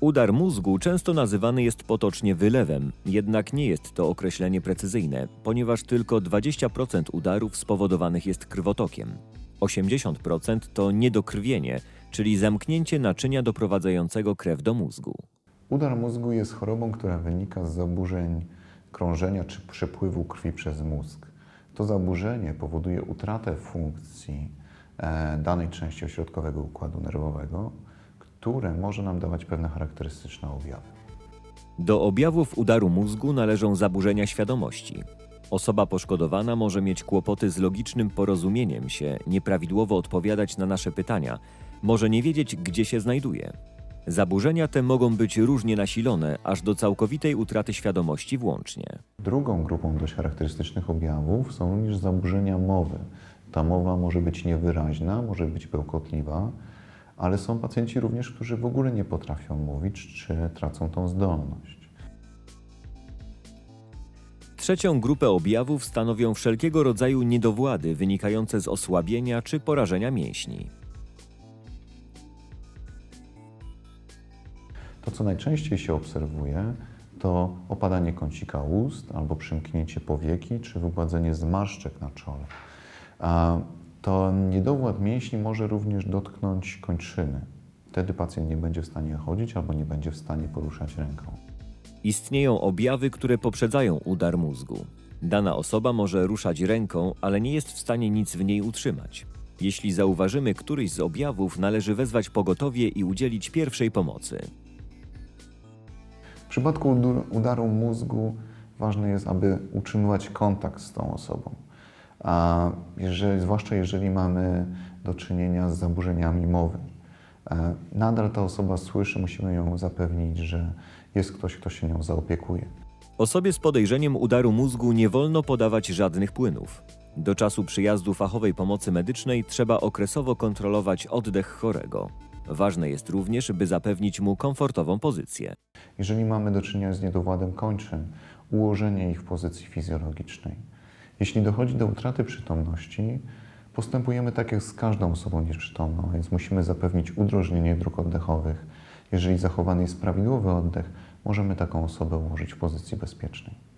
Udar mózgu często nazywany jest potocznie wylewem, jednak nie jest to określenie precyzyjne, ponieważ tylko 20% udarów spowodowanych jest krwotokiem. 80% to niedokrwienie, czyli zamknięcie naczynia doprowadzającego krew do mózgu. Udar mózgu jest chorobą, która wynika z zaburzeń krążenia czy przepływu krwi przez mózg. To zaburzenie powoduje utratę funkcji e, danej części ośrodkowego układu nerwowego, które może nam dawać pewne charakterystyczne objawy. Do objawów udaru mózgu należą zaburzenia świadomości. Osoba poszkodowana może mieć kłopoty z logicznym porozumieniem się, nieprawidłowo odpowiadać na nasze pytania, może nie wiedzieć, gdzie się znajduje. Zaburzenia te mogą być różnie nasilone, aż do całkowitej utraty świadomości włącznie. Drugą grupą dość charakterystycznych objawów są również zaburzenia mowy. Ta mowa może być niewyraźna, może być bełkotliwa, ale są pacjenci również, którzy w ogóle nie potrafią mówić czy tracą tą zdolność. Trzecią grupę objawów stanowią wszelkiego rodzaju niedowłady wynikające z osłabienia czy porażenia mięśni. To, co najczęściej się obserwuje, to opadanie kącika ust albo przymknięcie powieki czy wygładzenie zmarszczek na czole. To niedowład mięśni może również dotknąć kończyny. Wtedy pacjent nie będzie w stanie chodzić albo nie będzie w stanie poruszać ręką. Istnieją objawy, które poprzedzają udar mózgu. Dana osoba może ruszać ręką, ale nie jest w stanie nic w niej utrzymać. Jeśli zauważymy któryś z objawów, należy wezwać pogotowie i udzielić pierwszej pomocy. W przypadku udaru mózgu ważne jest, aby utrzymywać kontakt z tą osobą. A jeżeli, zwłaszcza jeżeli mamy do czynienia z zaburzeniami mowy. E, Nadal ta osoba słyszy, musimy ją zapewnić, że jest ktoś, kto się nią zaopiekuje. Osobie z podejrzeniem udaru mózgu nie wolno podawać żadnych płynów. Do czasu przyjazdu fachowej pomocy medycznej trzeba okresowo kontrolować oddech chorego. Ważne jest również, by zapewnić mu komfortową pozycję. Jeżeli mamy do czynienia z niedowładem kończyn, ułożenie ich w pozycji fizjologicznej. Jeśli dochodzi do utraty przytomności, postępujemy tak jak z każdą osobą nieprzytomną, więc musimy zapewnić udrożnienie dróg oddechowych. Jeżeli zachowany jest prawidłowy oddech, możemy taką osobę ułożyć w pozycji bezpiecznej.